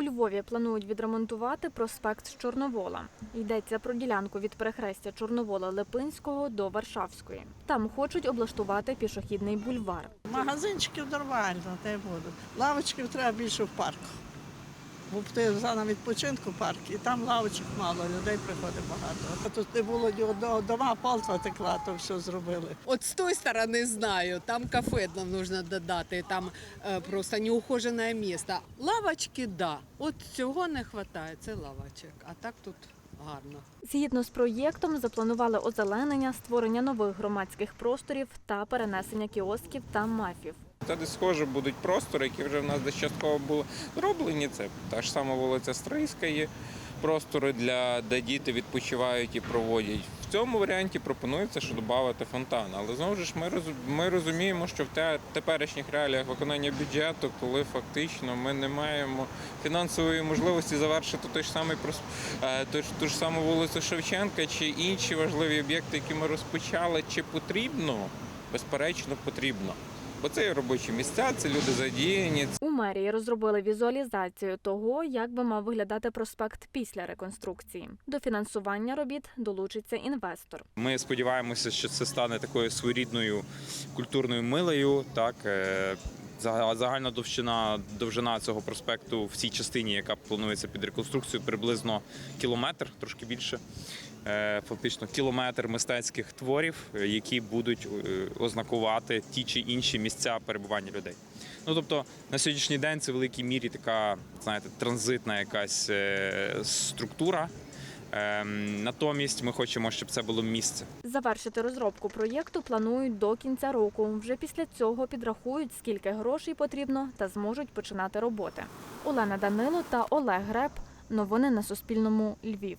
У Львові планують відремонтувати проспект Чорновола. Йдеться про ділянку від перехрестя Чорновола Липинського до Варшавської. Там хочуть облаштувати пішохідний бульвар. Магазинчиків нормально, й будуть. Лавочків треба більше в парку. Бо ти за на відпочинку парк, і там лавочок мало, людей приходить багато. А Тут не було ні одного дома, полтва текла, то все зробили. От з той сторони знаю, там кафе нам нужно додати, там е, просто неухожене місто. Лавочки, да. От цього не вистачає, це лавочок. А так тут гарно. Згідно з проєктом, запланували озеленення, створення нових громадських просторів та перенесення кіосків та мафів. Та десь схоже будуть простори, які вже в нас десь частково були зроблені. Це та ж сама вулиця Стрийська є простори для де діти відпочивають і проводять. В цьому варіанті пропонується, що додати фонтан. Але знову ж ми ми розуміємо, що в теперішніх реаліях виконання бюджету, коли фактично ми не маємо фінансової можливості завершити той ж самий е, ту ту ж саму вулицю Шевченка чи інші важливі об'єкти, які ми розпочали, чи потрібно? Безперечно, потрібно. Бо це є робочі місця, це люди задіяні, У мерії розробили візуалізацію того, як би мав виглядати проспект після реконструкції. До фінансування робіт долучиться інвестор. Ми сподіваємося, що це стане такою своєрідною культурною милею. Так е, загальна довжина довжина цього проспекту в цій частині, яка планується під реконструкцію, приблизно кілометр, трошки більше. Е, Фактично кілометр мистецьких творів, е, які будуть е, ознакувати ті чи інші місця перебування людей. Ну тобто на сьогоднішній день це в великій мірі така, знаєте, транзитна якась структура. Ем, Натомість ми хочемо, щоб це було місце. Завершити розробку проєкту планують до кінця року. Вже після цього підрахують, скільки грошей потрібно, та зможуть починати роботи. Олена Данило та Олег Греб. Новини на Суспільному. Львів.